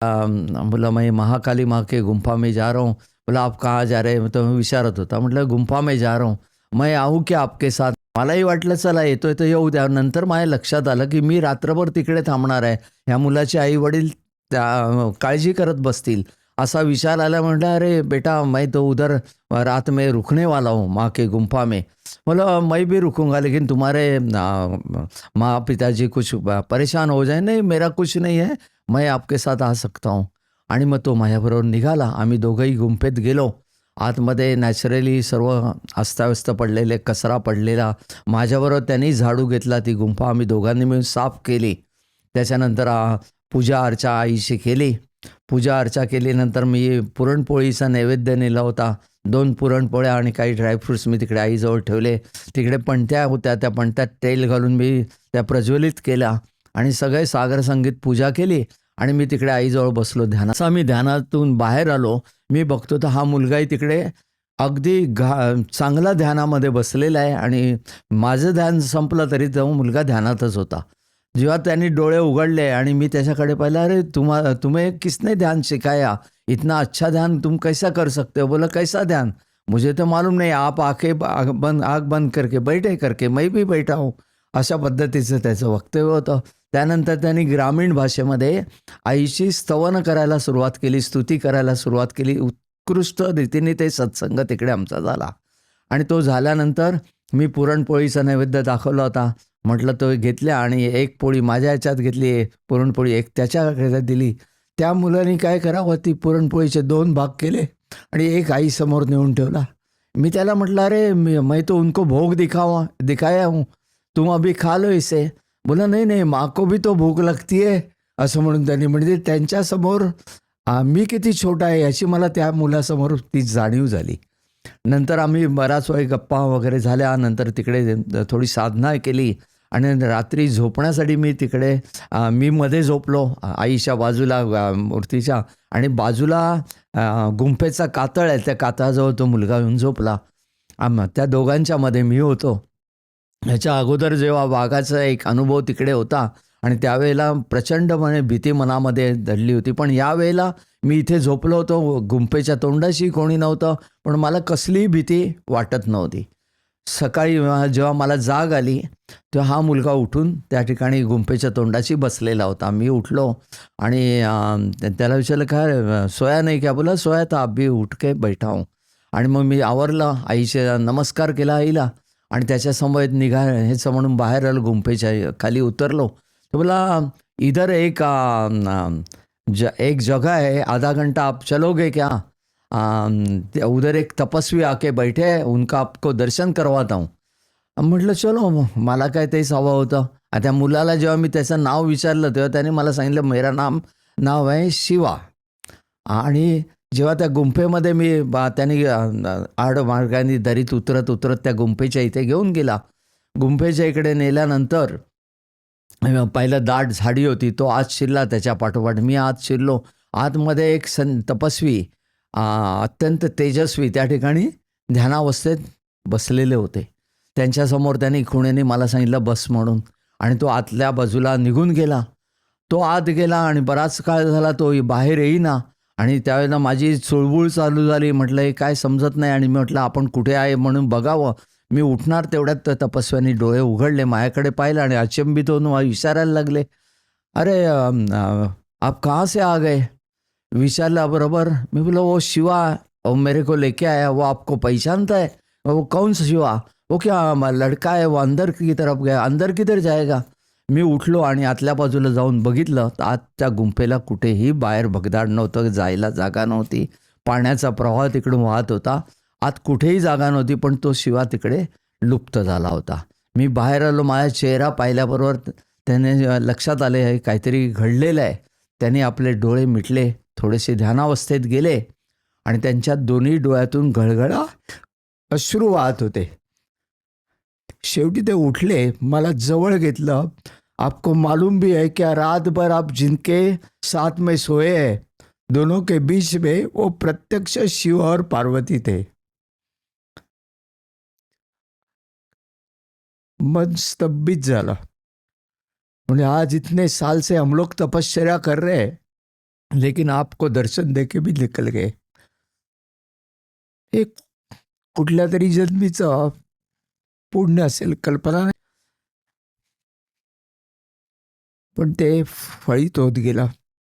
बोला मैं महाकाली माँ के गुम्फा में जा रहा हूँ। बोला आप कहाँ जा रहे हैं? तो मी विचारत होता। म्हटलं गुंफा में जा रहा हूँ। मैं आऊ क्या आपके साथ? मलाही वाटलं चला येतोय तर येऊ द्या. नंतर माझ्या लक्षात आलं की मी रात्रभर तिकडे थांबणार आहे. ह्या मुलाचे आई वडील त्या काळजी करत बसतील. असा विचार आला म्हटलं अरे बेटा मैं तो उधर रात में रुकने वाला हूँ माँ के गुम्फा में. बोला मैं भी रुकूंगा लेकिन तुम्हारे माँ पिताजी कुछ परेशान हो जाए? नहीं मेरा कुछ नहीं है। मैं आपके साथ आ सकता हूँ। आणि मग तो माझ्याबरोबर निघाला. आम्ही दोघंही गुंफेत गेलो. आतमध्ये नॅचरली सर्व अस्ताव्यस्त पडलेले कचरा पडलेला माझ्याबरोबर त्यांनी झाडू घेतला. ती गुंफा आम्ही दोघांनी मिळून साफ केली. त्याच्यानंतर पूजा अर्चा आईशी केली. पूजा अर्चा केल्यानंतर मी पुरणपोळीचा नैवेद्य नेला होता. दोन पुरणपोळ्या आणि काही ड्रायफ्रूट्स मी तिकडे आईजवळ ठेवले. तिकडे पणत्या होत्या. त्या पणत्यात तेल घालून मी त्या प्रज्वलित केल्या. आणि सगळे सागर संगीत पूजा केली आणि मी तिकडे आईजवळ बसलो ध्यानाचा मी ध्यानातून बाहेर आलो. मी बघतो तर हा मुलगाही तिकडे अगदी घा चांगला ध्यानामध्ये बसलेला आहे आणि माझं ध्यान संपलं तरी तो मुलगा ध्यानातच होता. जेव्हा त्यांनी डोळे उघडले आणि मी त्याच्याकडे पाहिलं अरे तुम्हा तुम्हें किसने ध्यान सिखाया इतना अच्छा ध्यान तुम कैसा कर सकते हो? बोला कैसा ध्यान? मुझे तो मालूम नाही आप आखे आग बंद आग बंद करके बैठे करके मैं भी बैठा हूँ. अशा पद्धतीचं त्याचं वक्तव्य होतं. त्यानंतर त्यांनी ग्रामीण भाषेमध्ये आईची स्तवन करायला सुरुवात केली स्तुती करायला सुरुवात केली. उत्कृष्ट रीतीने ते सत्संग तिकडे आमचा झाला. आणि तो झाल्यानंतर मी पुरणपोळीचा नैवेद्य दाखवला होता. म्हटलं तो घेतल्या आणि एक पोळी माझ्या ह्याच्यात घेतली पुरणपोळी एक त्याच्या ह्याच्यात दिली. त्या मुलांनी काय करावं? ती पुरणपोळीचे दोन भाग केले आणि एक आईसमोर नेऊन ठेवला. मी त्याला म्हटलं अरे मी मैं तो उनको भोग दिखावा दिखाया हूँ. तुम अभी खा लो इसे. बोला नाही नाही माको भी तो भूक लगती आहे असं म्हणून त्यांनी म्हणजे त्यांच्यासमोर आम्ही मी किती छोटा आहे याची मला त्या मुलासमोर ती जाणीव झाली. नंतर आम्ही बराच वेळ गप्पा वगैरे झाल्या. नंतर तिकडे थोडी साधना केली आणि रात्री झोपण्यासाठी मी तिकडे मी मध्ये झोपलो आईच्या बाजूला मूर्तीच्या आणि बाजूला गुंफेचा कातळ आहे. त्या कातळाजवळ तो मुलगा येऊन झोपला. आम त्या दोघांच्या मध्ये मी होतो. ह्याच्या अगोदर जेव्हा वाघाचा एक अनुभव तिकडे होता आणि त्यावेळेला प्रचंडपणे भीती मनामध्ये दडली होती. पण यावेळेला मी इथे झोपलो होतो गुंफेच्या तोंडाशी कोणी नव्हतं पण मला कसलीही भीती वाटत नव्हती. सकाळी जेव्हा मला जाग आली तेव्हा हा मुलगा उठून त्या ठिकाणी गुंफेच्या तोंडाशी बसलेला होता. मी उठलो आणि त्याला विचारलं काय सोया नाही क्या बोला सोया तर आबी उठके बैठा हूँ आणि मग मी आवरलं आईचे नमस्कार केला आईला. आणि त्याच्यासमोर निघा हेच म्हणून बाहेर आलो गुंफेच्या खाली उतरलो. तर बोला इधर एक ज एक जगह है आधा घंटा आप चलोगे क्या? उधर एक तपस्वी आके बैठे है उनका आपको दर्शन करवाता हूँ। म्हटलं चलो मला काय तेच हवं होतं. त्या मुलाला जेव्हा मी त्याचं नाव विचारलं तेव्हा त्याने मला सांगितलं मेरा नाम नाव आहे शिवा. आणि जेव्हा त्या गुंफेमध्ये मी बा त्यांनी आड मार्गाने दरीत उतरत उतरत त्या गुंफेच्या इथे घेऊन गेला. गुंफेच्या इकडे नेल्यानंतर पहिलं दाट झाडी होती तो आत शिरला त्याच्या पाठोपाठ. मी आत शिरलो. आतमध्ये एक सं तपस्वी अत्यंत तेजस्वी त्या ठिकाणी ध्यानावस्थेत बसलेले होते. त्यांच्यासमोर त्यांनी खुणेने मला सांगितलं बस म्हणून. आणि तो आतल्या बाजूला निघून गेला. तो आत गेला आणि बराच काळ झाला तो बाहेर येईना. आणि त्यावेळेला माझी चुळबुळ चालू झाली. म्हटलं हे काय समजत नाही. आणि मी म्हटलं आपण कुठे आहे? म्हणून बघावं. मी उठणार तेवढ्यात त्या तपस्व्यांनी डोळे उघडले माझ्याकडे पाहिलं आणि अचंबित होऊन विचारायला लागले. अरे आप कहाँ से आ गए? विचारला बरोबर. मी बोला वो शिवा वो मेरे को लेके आया वो आपको पहचानता है? वो कौन सा शिवा? वो क्या लड़का है वो अंदर की तरफ गया अंदर किधर जाएगा? मी उठलो आणि आतल्या बाजूला जाऊन बघितलं तर आत त्या गुंफेला कुठेही बाहेर भगदाड नव्हतं जायला जागा नव्हती. पाण्याचा प्रवाह तिकडून वाहत होता. आत कुठेही जागा नव्हती पण तो शिवा तिकडे लुप्त झाला होता. मी बाहेर आलो माझा चेहरा पाहिल्याबरोबर त्याने लक्षात आले हे काहीतरी घडलेलं आहे. त्याने आपले डोळे मिटले थोडेसे ध्यानावस्थेत गेले आणि त्यांच्या दोन्ही डोळ्यातून गळगळा अश्रू वाहत होते. शेवटी ते उठले, मला जवळ घेतलं. आपको मालूम भी है क्या रात भर आप जिनके साथ में सोए हैं, दोनों के बीच में वो प्रत्यक्ष शिव और पार्वती थे। मन स्तंभित झाला। म्हणजे आज इतने साल से हम लोग तपश्चर्या कर रहे हैं, लेकिन आपको दर्शन दे के भी निकल गए। एक कुठल्या तरी जन्मीचं पुण्य असेल कल्पना नाही. पण ते फळीत होत गेला.